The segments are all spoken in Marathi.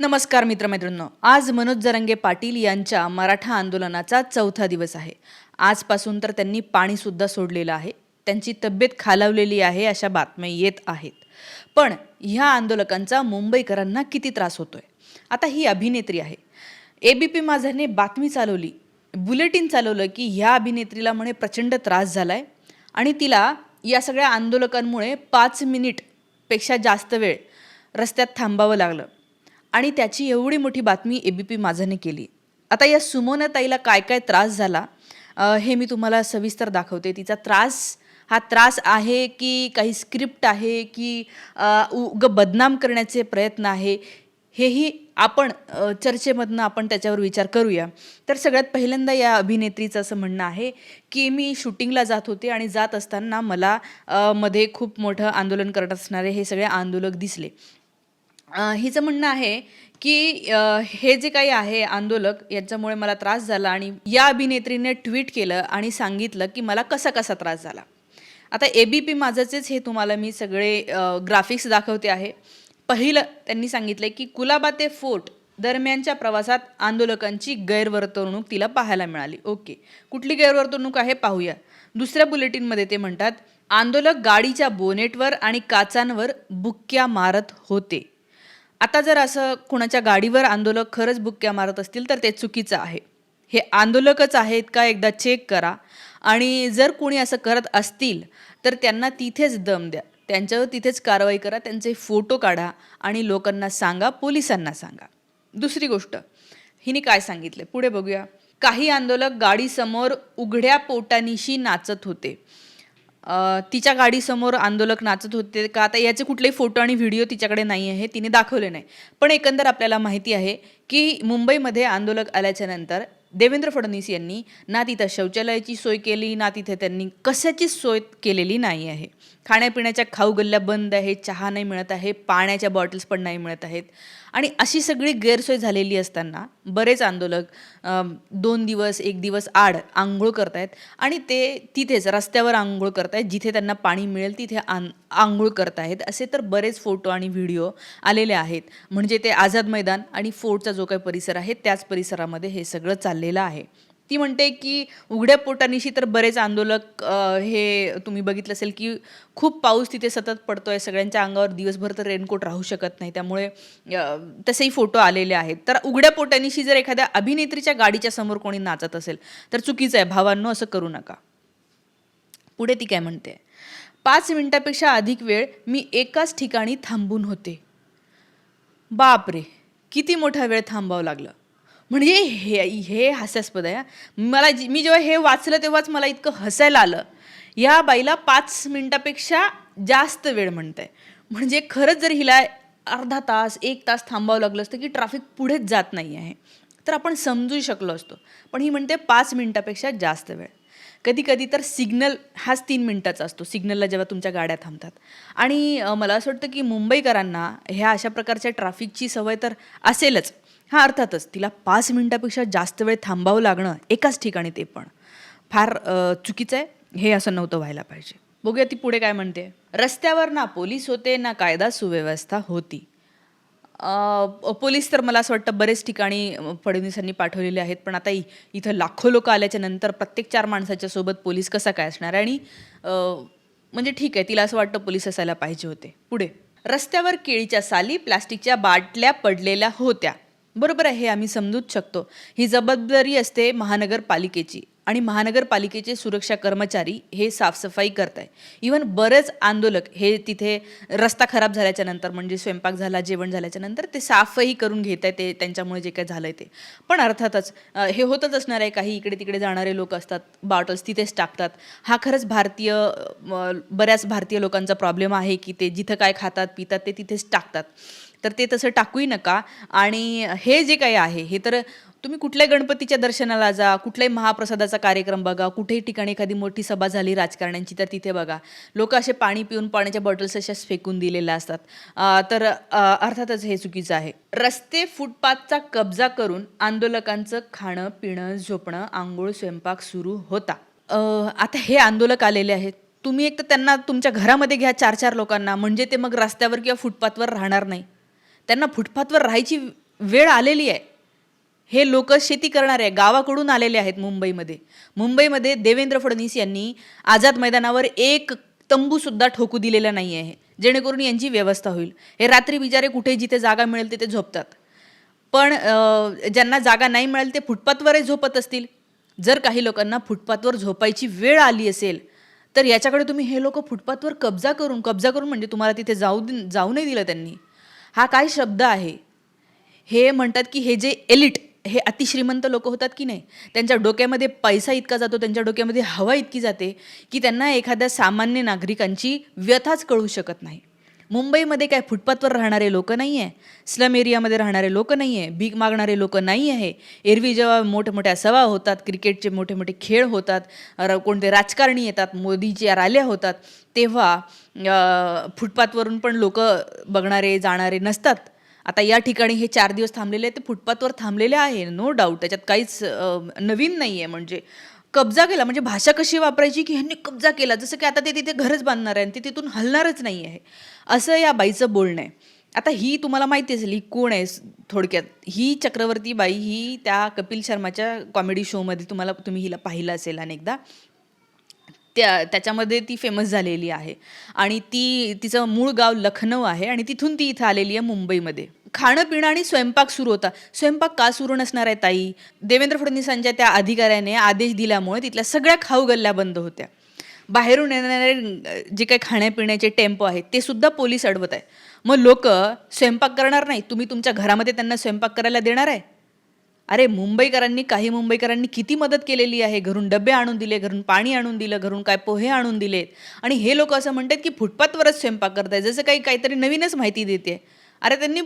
नमस्कार मित्रमैत्रिणींनो. आज मनोज जरंगे पाटील यांच्या मराठा आंदोलनाचा चौथा दिवस आहे. आजपासून तर त्यांनी पाणीसुद्धा सोडलेलं आहे. त्यांची तब्येत खालावलेली आहे अशा बातम्या येत आहेत. पण ह्या आंदोलकांचा मुंबईकरांना किती त्रास होतोय? आता ही अभिनेत्री आहे. ए बी पी माझाने बातमी चालवली. बुलेटिन चालवलं की ह्या अभिनेत्रीला म्हणे प्रचंड त्रास झालाय आणि तिला या सगळ्या आंदोलकांमुळे पाच मिनिटपेक्षा जास्त वेळ रस्त्यात थांबावं लागलं. आणि त्याची एवढी मोठी बातमी ए बी पी माझाने केली. आता या सुमोना ताईला काय काय त्रास झाला हे मी तुम्हाला सविस्तर दाखवते. तिचा त्रास हा त्रास आहे की काही स्क्रिप्ट आहे की उग बदनाम करण्याचे प्रयत्न आहे हेही आपण चर्चेमधनं आपण त्याच्यावर विचार करूया. तर सगळ्यात पहिल्यांदा या अभिनेत्रीचं असं म्हणणं आहे की मी शूटिंगला जात होते आणि जात असताना मला मध्ये खूप मोठं आंदोलन करत असणारे हे सगळे आंदोलक दिसले. हिचं म्हणणं आहे की हे जे काही आहे आंदोलक याच्यामुळे मला त्रास झाला आणि या अभिनेत्रीने ट्विट केलं आणि सांगितलं की मला कसा कसा त्रास झाला. आता ए बी पी माझाचेच हे तुम्हाला मी सगळे ग्राफिक्स दाखवते आहे. पहिलं त्यांनी सांगितलं की कुलाबा ते फोर्ट दरम्यानच्या प्रवासात आंदोलकांची गैरवर्तवणूक तिला पाहायला मिळाली. ओके. कुठली गैरवर्तवणूक आहे? पाहूया. दुसऱ्या बुलेटिनमध्ये ते म्हणतात आंदोलक गाडीच्या बोनेटवर आणि काचांवर बुक्क्या मारत होते. आता जर असं कोणाच्या गाडीवर आंदोलक खरंच बुक्क्या मारत असतील तर ते चुकीचं आहे. हे आंदोलकच आहेत का एकदा चेक करा. आणि जर कोणी असं करत असतील तर त्यांना तिथेच दम द्या. त्यांच्यावर तिथेच कारवाई करा त्यांचे फोटो काढा आणि लोकांना सांगा पोलिसांना सांगा. दुसरी गोष्ट हिने काय सांगितलं? पुढे बघूया. काही आंदोलक गाडीसमोर उघड्या पोटानिशी नाचत होते. तिच्या गाडीसमोर आंदोलक नाचत होते का? आता याचे कुठलेही फोटो आणि व्हिडिओ तिच्याकडे नाही आहे तिने दाखवले नाही. पण एकंदर आपल्याला माहिती आहे की मुंबईमध्ये आंदोलक आल्याच्यानंतर देवेंद्र फडणवीस यांनी ना तिथं शौचालयाची सोय केली ना तिथे त्यांनी कशाचीच सोय केलेली नाही आहे. खाण्यापिण्याच्या खाऊ गल्ल्या बंद आहे चहा नाही मिळत आहे पाण्याच्या बॉटल्स पण नाही मिळत आहेत. आणि अशी सगळी गैरसोय झालेली असताना बरेच आंदोलक दोन दिवस एक दिवस आड आंघोळ करतायत आणि ते तिथेच रस्त्यावर आंघोळ करतायत जिथे त्यांना पाणी मिळेल तिथे आं आंघोळ करतायत. असे तर बरेच फोटो आणि व्हिडिओ आलेले आहेत. म्हणजे ते आझाद मैदान आणि फोर्टचा जो काही परिसर आहे त्याच परिसरामध्ये हे सगळं चाललेलं आहे. ती म्हणते की उघड्या पोटानिशी तर बरेच आंदोलक हे तुम्ही बघितलं असेल की खूप पाऊस तिथे सतत पडतो आहे सगळ्यांच्या अंगावर दिवसभर तर रेनकोट राहू शकत नाही. त्यामुळे तसेही फोटो आलेले आहेत. तर उघड्या पोटानिशी जर एखाद्या अभिनेत्रीच्या गाडीच्या समोर कोणी नाचत असेल तर चुकीचं आहे. भावांनो असं करू नका. पुढे ती काय म्हणते? पाच मिनिटापेक्षा अधिक वेळ मी एकाच ठिकाणी थांबून होते. बापरे! किती मोठा वेळ थांबावं लागलं. म्हणजे हे हे हास्यास्पद आहे मला जी- मी जेव्हा हे वाचलं तेव्हाच मला इतकं हसायला आलं. या बाईला पाच मिनटापेक्षा जास्त वेळ म्हणते म्हणजे खरंच जर हिला अर्धा तास एक तास थांबावं लागलं असतं की ट्रॅफिक पुढेच जात नाही आहे तर आपण समजू शकलो असतो. पण ही म्हणते पाच मिनटापेक्षा जास्त वेळ. कधी कधी तर सिग्नल हाच तीन मिनटाचा असतो सिग्नलला जेव्हा तुमच्या गाड्या थांबतात. आणि मला असं वाटतं की मुंबईकरांना ह्या अशा प्रकारच्या ट्रॅफिकची सवय तर असेलच. हा अर्थातच तिला पाच मिनिटापेक्षा जास्त वेळ थांबावं लागणं एकाच ठिकाणी ते पण. फार चुकीचं आहे. हे असं नव्हतं व्हायला पाहिजे. बघूया ती पुढे काय म्हणते. रस्त्यावर ना पोलीस होते ना कायदा सुव्यवस्था होती. पोलीस तर मला असं वाटतं बरेच ठिकाणी फडणवीसांनी पाठवलेले आहेत. पण आता इथं लाखो लोक आल्याच्यानंतर प्रत्येक चार माणसाच्या सोबत पोलीस कसा काय असणार? आहे आणि म्हणजे ठीक आहे तिला असं वाटतं पोलीस असायला पाहिजे होते. पुढे. रस्त्यावर केळीच्या साली प्लास्टिकच्या बाटल्या पडलेल्या होत्या. बरोबर आहे हे आम्ही समजूच शकतो. ही जबाबदारी असते महानगरपालिकेची आणि महानगरपालिकेचे सुरक्षा कर्मचारी हे साफसफाई करत आहे इवन बरेच आंदोलक हे तिथे रस्ता खराब झाल्याच्यानंतर म्हणजे स्वयंपाक झाला जेवण झाल्याच्यानंतर ते साफही करून घेत आहे ते त्यांच्यामुळे जे काय झालं आहे ते. पण अर्थातच हे होतच असणार आहे काही इकडे तिकडे जाणारे लोक असतात बॉटल्स तिथेच टाकतात. हा खरंच भारतीय बऱ्याच भारतीय लोकांचा प्रॉब्लेम आहे की ते जिथं काय खातात पितात ते तिथेच टाकतात. तर ते तसं टाकूही नका. आणि हे जे काही आहे हे तर तुम्ही कुठल्याही गणपतीच्या दर्शनाला जा कुठल्याही महाप्रसादाचा कार्यक्रम बघा कुठेही ठिकाणी एखादी मोठी सभा झाली राजकारण्यांची तर तिथे बघा. लोक असे पाणी पिऊन पाण्याच्या बॉटल्स अशाच फेकून दिलेल्या असतात. तर अर्थातच हे चुकीचं आहे. रस्ते फुटपाथचा कब्जा करून आंदोलकांचं खाणं पिणं झोपणं आंघोळ स्वयंपाक सुरू होता. आता हे आंदोलक आलेले आहेत. तुम्ही एक तर त्यांना तुमच्या घरामध्ये घ्या चार चार लोकांना. म्हणजे ते मग रस्त्यावर किंवा फुटपाथवर राहणार नाही. त्यांना फुटपाथवर राहायची वेळ आलेली आहे. हे लोक शेती करणारे आहे. गावाकडून आलेले आहेत मुंबईमध्ये. मुंबईमध्ये देवेंद्र फडणवीस यांनी आझाद मैदानावर एक तंबूसुद्धा ठोकू दिलेला नाही आहे. जेणेकरून यांची व्यवस्था होईल. हे रात्री बिचारे कुठे जिथे जागा मिळेल तिथे झोपतात. पण ज्यांना जागा नाही मिळेल ते फुटपाथवरही झोपत असतील. जर काही लोकांना फुटपाथवर झोपायची वेळ आली असेल तर याच्याकडे तुम्ही हे लोक फुटपाथवर कब्जा करून कब्जा करून म्हणजे तुम्हाला तिथे जाऊ दि- जाऊ नाही दिलं त्यांनी. हा काय शब्द आहे? हे म्हणतात की हे जे एलिट हे अतिश्रीमंत लोक होतात की नाही त्यांच्या डोक्यामध्ये पैसा इतका जातो त्यांच्या डोक्यामध्ये हवा इतकी जाते की त्यांना एखाद्या सामान्य नागरिकांची व्यथाच कळू शकत नाही. मुंबईमध्ये काय फुटपाथवर राहणारे लोक नाही आहे स्लम एरियामध्ये राहणारे लोक नाही आहे भीक मागणारे लोक नाही आहे? एरवी जेव्हा मोठमोठ्या सभा होतात क्रिकेटचे मोठे मोठे खेळ होतात कोणते राजकारणी येतात मोदीच्या रॅल्या होतात तेव्हा फुटपाथवरून पण लोक बघणारे जाणारे नसतात. आता या ठिकाणी हे चार दिवस थांबलेले आहेत ते फुटपाथवर थांबलेले आहे नो डाऊट त्याच्यात काहीच नवीन नाही आहे म्हणजे कब्जा केला म्हणजे भाषा कशी वापरायची की ह्यांनी कब्जा केला? जसं की आता ते तिथे घरच बांधणार आहे आणि ते तिथून हलणारच नाही आहे. असं या बाईचं बोलणं आहे. आता ही तुम्हाला माहिती असेल ही कोण आहे थोडक्यात? ही चक्रवर्ती बाई ही त्या कपिल शर्माच्या कॉमेडी शोमध्ये तुम्हाला तुम्ही हिला पाहिलं असेल अनेकदा. त्या त्याच्यामध्ये ती फेमस झालेली आहे. आणि ती तिचं मूळ गाव लखनौ आहे आणि तिथून ती इथं आलेली आहे मुंबईमध्ये. खाणं पिणं आणि स्वयंपाक सुरू होता. स्वयंपाक का सुरू नसणार आहे ताई? देवेंद्र फडणवीसांच्या त्या अधिकाऱ्याने आदेश दिल्यामुळे तिथल्या सगळ्या खाऊ गल्ल्या बंद होत्या. बाहेरून येणारे जे काही खाण्यापिण्याचे टेम्पो आहेत ते सुद्धा पोलीस अडवत आहे. मग लोक स्वयंपाक करणार नाही तुम्ही तुमच्या घरामध्ये त्यांना स्वयंपाक करायला देणार आहे? अरे मुंबईकरांनी काही मुंबईकरांनी किती मदत केलेली आहे? घरून डबे आणून दिले घरून पाणी आणून दिलं घरून काय पोहे आणून दिलेत आणि हे लोक असं म्हणतात की फुटपाथवरच स्वयंपाक करताय. जसं काही काहीतरी नवीनच माहिती देते. अरे त्यांनी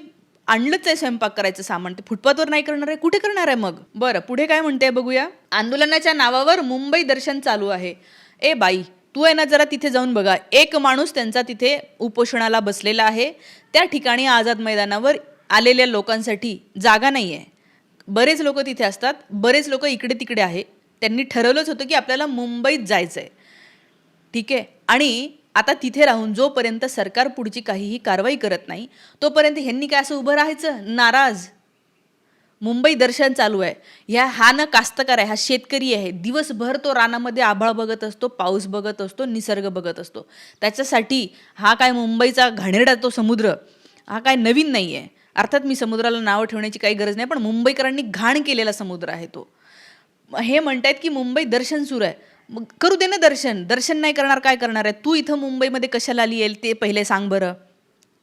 आणलंच आहे स्वयंपाक करायचं सामान. ते फुटपाथवर नाही करणार आहे? कुठे करणार आहे मग? बरं पुढे काय म्हणते बघूया. आंदोलनाच्या नावावर मुंबई दर्शन चालू आहे. ए बाई तू आहे ना जरा तिथे जाऊन बघा. एक माणूस त्यांचा तिथे उपोषणाला बसलेला आहे. त्या ठिकाणी आझाद मैदानावर आलेल्या लोकांसाठी जागा नाही आहे बरेच लोक तिथे असतात बरेच लोक इकडे तिकडे आहे. त्यांनी ठरवलंच होतं की आपल्याला मुंबईत जायचं आहे ठीक आहे? आणि आता तिथे राहून जोपर्यंत सरकार पुढची काहीही कारवाई करत नाही तोपर्यंत ह्यांनी काय असं उभं राहायचं? नाराज. मुंबई दर्शन चालू आहे. ह्या हा ना कास्तकार आहे हा शेतकरी आहे. दिवसभर तो रानामध्ये आभाळ बघत असतो पाऊस बघत असतो निसर्ग बघत असतो. त्याच्यासाठी हा काय मुंबईचा घाणेरडा तो समुद्र हा काय नवीन नाही आहे अर्थात मी समुद्राला नावं ठेवण्याची काही गरज नाही पण मुंबईकरांनी घाण केलेला समुद्र आहे तो. हे म्हणतायत की मुंबई दर्शन सुरू आहे. मग करू दे ना दर्शन. दर्शन नाही करणार काय करणार आहे? तू इथं मुंबईमध्ये कशाला आली आहे? ते पहिले सांग बरं.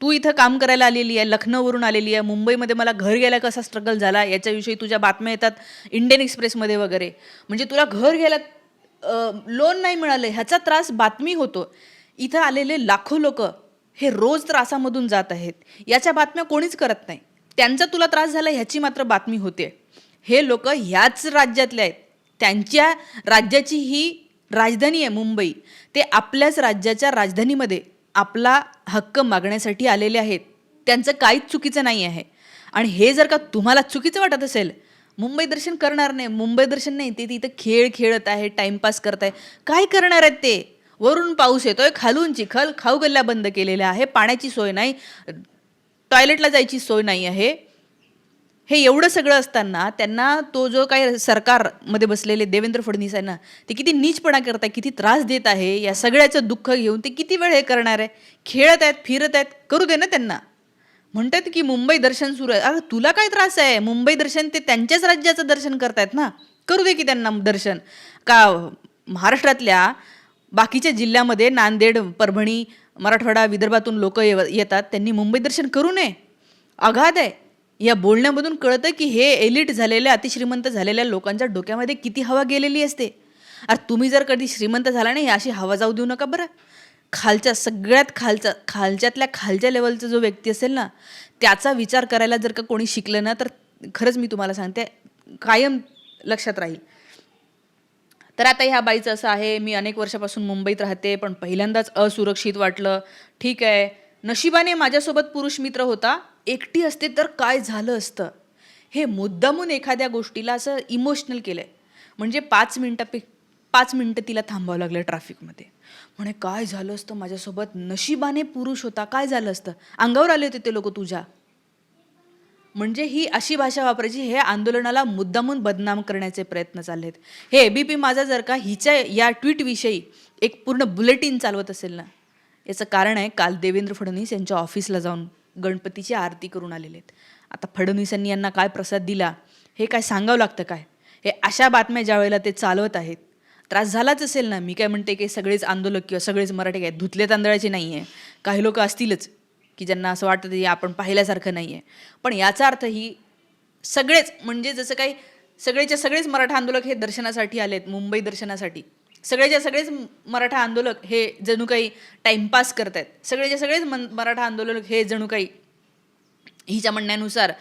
तू इथं काम करायला आलेली आहे लखनौवरून आलेली आहे. मुंबईमध्ये मला घर घ्यायला कसा स्ट्रगल झाला? याच्याविषयी तुझ्या बातम्या येतात इंडियन एक्सप्रेसमध्ये वगैरे. म्हणजे तुला घर घ्यायला लोन नाही मिळालं. ह्याचा त्रास बातमी होतो. इथं आलेले लाखो लोक हे रोज त्रासामधून जात आहेत. याच्या बातम्या कोणीच करत नाही. त्यांचा तुला त्रास झाला ह्याची मात्र बातमी होते. हे लोक ह्याच राज्यातले आहेत. त्यांच्या राज्याची ही राजधानी आहे मुंबई. ते आपल्याच राज्याच्या राजधानीमध्ये आपला हक्क मागण्यासाठी आलेले आहेत. त्यांचं काहीच चुकीचं नाही आहे. आणि हे जर का तुम्हाला चुकीचं वाटत असेल मुंबई दर्शन करणार नाही मुंबई दर्शन नाही ते तिथं खेळ खेळत आहे टाइमपास करत आहे. काय करणार आहेत ते? वरून पाऊस येतोय खालून चिखल खाऊ गल्ल्या बंद केलेल्या आहे पाण्याची सोय नाही टॉयलेटला जायची सोय नाही आहे. हे एवढं सगळं असताना त्यांना तो जो काही सरकारमध्ये बसलेले देवेंद्र फडणवीस आहे ना ते किती नीचपणा करत आहे किती त्रास देत आहे या सगळ्याचं दुःख घेऊन ते किती वेळ हे करणार आहे? खेळत आहेत फिरत आहेत करू दे ना त्यांना. म्हणतात की मुंबई दर्शन सुरू आहे. अरे तुला काय त्रास आहे? मुंबई दर्शन ते त्यांच्याच राज्याचं दर्शन करतायत ना? करू दे की त्यांना दर्शन. का महाराष्ट्रातल्या बाकीच्या जिल्ह्यामध्ये नांदेड परभणी मराठवाडा विदर्भातून लोक येतात. त्यांनी मुंबई दर्शन करू नये. अगाध आहे. या बोलण्यामधून कळतं की हे एलिट झालेल्या अतिश्रीमंत झालेल्या लोकांच्या डोक्यामध्ये किती हवा गेलेली असते. अरे तुम्ही जर कधी श्रीमंत झाला नाही अशी हवा जाऊ देऊ नका बरं. खालच्या सगळ्यात खालचा खालच्यातल्या खालच्या लेवलचा जो व्यक्ती असेल ना त्याचा विचार करायला जर का कोणी शिकलं ना तर खरंच मी तुम्हाला सांगते कायम लक्षात राहील. तर आता ह्या बाईचं असं आहे मी अनेक वर्षापासून मुंबईत राहते पण पहिल्यांदाच असुरक्षित वाटलं. ठीक आहे. नशिबाने माझ्यासोबत पुरुष मित्र होता एकटी असते तर काय झालं असतं? हे मुद्दामून एखाद्या गोष्टीला असं इमोशनल केलं आहे म्हणजे पाच मिनटापे पाच मिनटं तिला थांबावं लागलं ट्रॅफिकमध्ये. म्हणे काय झालं असतं? माझ्यासोबत नशिबाने पुरुष होता. काय झालं असतं? अंगावर आले होते ते लोक तुझ्या. म्हणजे ही अशी भाषा वापरायची हे आंदोलनाला मुद्दामून बदनाम करण्याचे प्रयत्न चाललेत. हे एबीपी माझा जर का हिच्या या ट्विटविषयी एक पूर्ण बुलेटिन चालवत असेल ना याचं कारण आहे काल देवेंद्र फडणवीस यांच्या ऑफिसला जाऊन गणपतीची आरती करून आलेले आहेत. आता फडणवीसांनी यांना काय प्रसाद दिला हे काय सांगावं लागतं काय? हे अशा बातम्या ज्या वेळेला ते चालवत आहेत त्रास झालाच असेल ना? मी काय म्हणते की सगळेच आंदोलक किंवा सगळेच मराठी काय धुतले तांदळाचे नाही आहे काही लोक असतीलच. की ज्यांना असं वाटतं की आपण पाहिल्यासारखं नाही आहे पण याचा अर्थ ही सगळेच म्हणजे जसं काही सगळेच्या सगळेच मराठा आंदोलक हे दर्शनासाठी आलेत मुंबई दर्शनासाठी. सगळेच्या सगळेच मराठा आंदोलक हे जणू काही टाइमपास करत आहेत सगळेच्या सगळेच मन मराठा आंदोलक हे जणू काही हिच्या म्हणण्यानुसार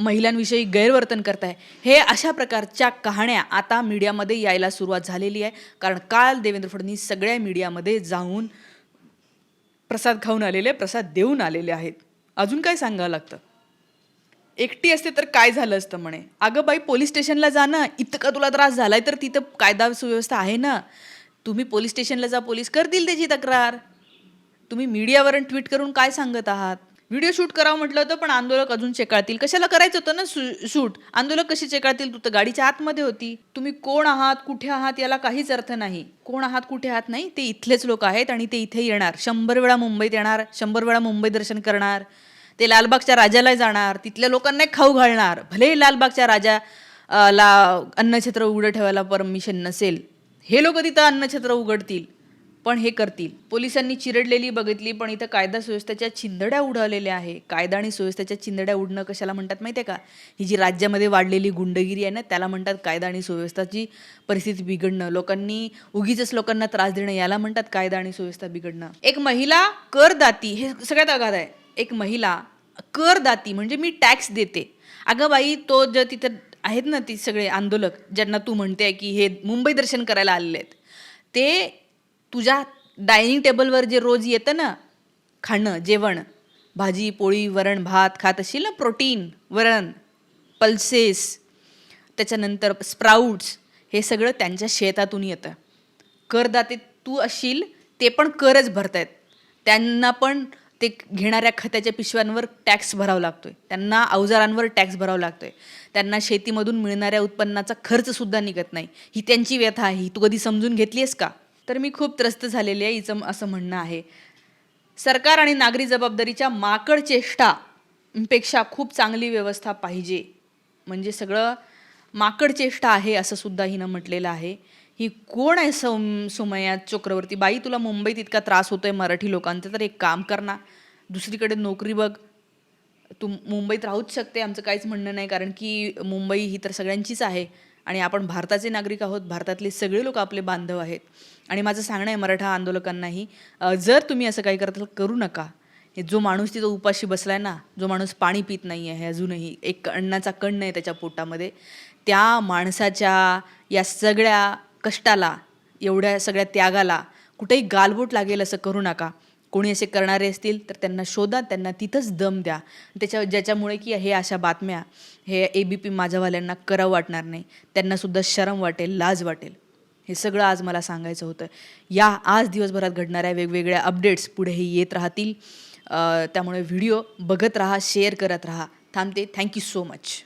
महिलांविषयी गैरवर्तन करत आहे हे अशा प्रकारच्या कहाण्या आता मीडियामध्ये यायला सुरुवात झालेली आहे. कारण काल देवेंद्र फडणवीस सगळ्या मीडियामध्ये जाऊन प्रसाद खाऊन आलेले प्रसाद देऊन आलेले आहेत. अजून काय सांगावं लागतं? एकटी असते तर काय झालं असतं म्हणे? अगं बाई पोलीस स्टेशनला जा ना. इतका तुला त्रास झालाय तर तिथं कायदा सुव्यवस्था आहे ना. तुम्ही पोलीस स्टेशनला जा पोलीस करतील त्याची तक्रार. तुम्ही मीडियावरून ट्विट करून काय सांगत आहात? व्हिडिओ शूट करावं म्हटलं होतं पण आंदोलक अजून चेकाळतील. कशाला करायचं होतं ना शूट आंदोलक कशी चेकाळतील? तू तर गाडीच्या आतमध्ये होती. तुम्ही कोण आहात कुठे आहात याला काहीच अर्थ नाही. कोण आहात कुठे आहात नाही ते इथलेच लोक आहेत आणि ते इथे येणार. शंभर वेळा मुंबईत येणार शंभर वेळा मुंबई दर्शन करणार. ते लालबागच्या राजाला जाणार. तिथल्या लोकांना खाऊ घालणार. भले लालबागच्या राजा ला अन्नछत्र उघडं ठेवायला परमिशन नसेल. हे लोक तिथं अन्नछत्र उघडतील. पण हे करतील. पोलिसांनी चिरडलेली बघितली पण इथं कायदा सुव्यवस्थेच्या चिंधड्या उडवलेल्या आहे. कायदा आणि सुव्यवस्थेच्या चिंधड्या उडणं कशाला म्हणतात माहिती आहे का? ही जी राज्यामध्ये वाढलेली गुंडगिरी आहे ना त्याला म्हणतात कायदा आणि सुव्यवस्थाची परिस्थिती बिघडणं. लोकांनी उगीच लोकांना त्रास देणं याला म्हणतात कायदा आणि सुव्यवस्था बिघडणं. एक महिला करदाती हे सगळ्यात आघात आहे. एक महिला करदाती म्हणजे मी टॅक्स देते. अगं बाई तो जर तिथं आहेत ना ती सगळे आंदोलक ज्यांना तू म्हणते की हे मुंबई दर्शन करायला आलेले आहेत. ते तुझ्या डायनिंग टेबलवर जे रोज येतं ना खाणं जेवण भाजी पोळी वरण भात खात असेल ना प्रोटीन वरण पल्सेस त्याच्यानंतर स्प्राऊट्स हे सगळं त्यांच्या शेतातून येतं. करदाते तू असशील ते पण करच भरतायत. त्यांना पण ते घेणाऱ्या खताच्या पिशव्यांवर टॅक्स भरावा आहे त्यांना अवजारांवर टॅक्स भरावा आहे त्यांना शेतीमधून मिळणाऱ्या उत्पन्नाचा खर्चसुद्धा निघत नाही. ही त्यांची व्यथा आहे. ही तू कधी समजून घेतली आहेस का? तर मी खूप त्रस्त झालेली आहे हिचं असं म्हणणं आहे. सरकार आणि नागरी जबाबदारीच्या माकड चेष्टा पेक्षा खूप चांगली व्यवस्था पाहिजे. म्हणजे सगळं माकड चेष्टा आहे असं सुद्धा हिनं म्हटलेलं आहे. ही कोण आहे सम सुमया चक्रवर्ती? बाई तुला मुंबईत इतका त्रास होतोय मराठी लोकांचा तर एक काम कर ना. दुसरीकडे नोकरी बघ. तू मुंबईत राहूच शकते आमचं काहीच म्हणणं नाही कारण की मुंबई ही तर सगळ्यांचीच आहे. आणि आपण भारताचे नागरिक आहोत भारतातले सगळे लोक आपले बांधव आहेत. आणि माझं सांगणं आहे मराठा आंदोलकांनाही जर तुम्ही असं काही करत करू नका. हे जो माणूस तिथं उपाशी बसलाय ना जो माणूस पाणी पित नाही आहे अजूनही एक अन्नाचा कण नाही त्याच्या पोटामध्ये त्या माणसाच्या या सगळ्या कष्टाला एवढ्या सगळ्या त्यागाला कुठेही गालबोट लागेल असं करू नका. कोणी असे करणारे असतील तर त्यांना शोधा त्यांना तिथंच दम द्या. त्याच्या ज्याच्यामुळे की हे अशा बातम्या हे ए बी पी माझ्यावाल्यांना करावं वाटणार नाही. त्यांनासुद्धा शरम वाटेल लाज वाटेल. हे सगळं आज मला सांगायचं होतं. या आज दिवसभरात घडणाऱ्या वेगवेगळ्या अपडेट्स पुढेही येत राहतील. त्यामुळे व्हिडिओ बघत राहा शेअर करत राहा. थांबते. Thank you so much